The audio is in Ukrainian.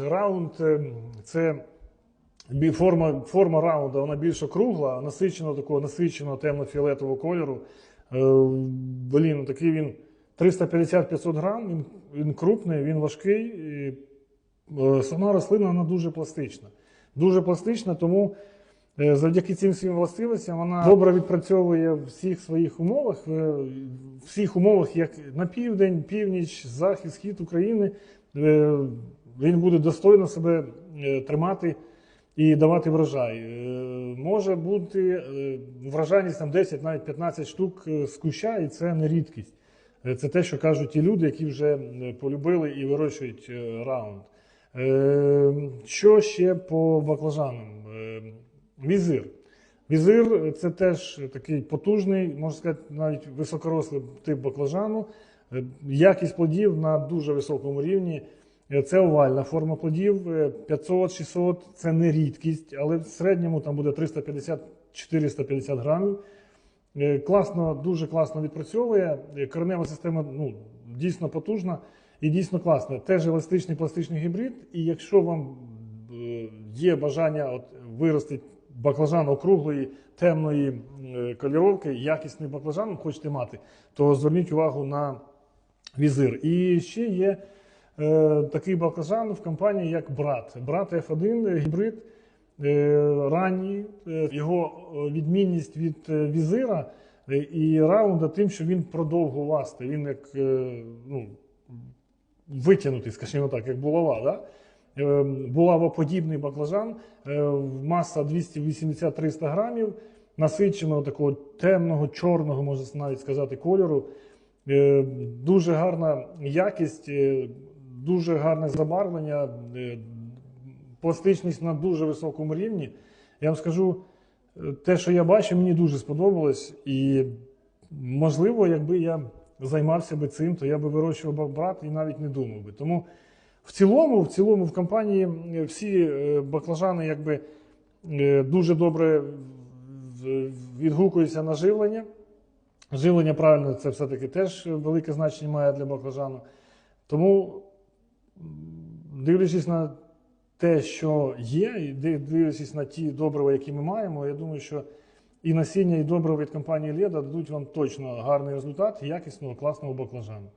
Раунд е, це форма, форма раунда, вона більш округла, насиченого такого насиченого темно-фіолетового кольору. Е, Блін, такий він 350-500 грам, він, він крупний, він важкий. І, е, сама рослина вона дуже пластична. Дуже пластична, тому завдяки цим своїм властивостям вона добре відпрацьовує в всіх своїх умовах, в всіх умовах, як на південь, північ, захід, схід України. Він буде достойно себе е, тримати і давати врожай. Е, Може бути е, врожайність там 10, навіть 15 штук з куща, і це не рідкість. Це те, що кажуть ті люди, які вже полюбили і вирощують раунд. Що ще по баклажанам? Візир. Візир це теж такий потужний, можна сказати, навіть високорослий тип баклажану. Якість плодів на дуже високому рівні. Е, Це овальна форма плодів. е, 500-600 це не рідкість, але в середньому там буде 350-450 грамів. Е, Класно, дуже класно відпрацьовує. Е, Коренева система ну, дійсно потужна і дійсно класна. Теж еластичний пластичний гібрид. І якщо вам е, є бажання от, виростити баклажан округлої, темної е, кольоровки, якісний баклажан хочете мати, то зверніть увагу на візир. І ще є е, такий баклажан в компанії, як брат. Брат F1 гібрид е, ранній. Е, Його е, відмінність від е, візира е, і раунда тим, що він продовгувастий. Він як е, ну, витягнутий, скажімо так, як булава. Да? Е, Булавоподібний баклажан, е, маса 280-300 грамів, насиченого такого темного, чорного, можна навіть сказати, кольору. Е, Дуже гарна якість, е, дуже гарне забарвлення, е, пластичність на дуже високому рівні. Я вам скажу, е, те, що я бачив, мені дуже сподобалось. І можливо, якби я займався би цим, то я би вирощував брат і навіть не думав би. Тому в цілому, в цілому, в компанії е, всі баклажани якби дуже добре відгукуються на живлення. Живлення правильно, це все-таки теж велике значення має для баклажану. Тому, дивлячись на те, що є, і дивлячись на ті добрива, які ми маємо, я думаю, що і насіння, і добрива від компанії Леда дадуть вам точно гарний результат якісного, класного баклажану.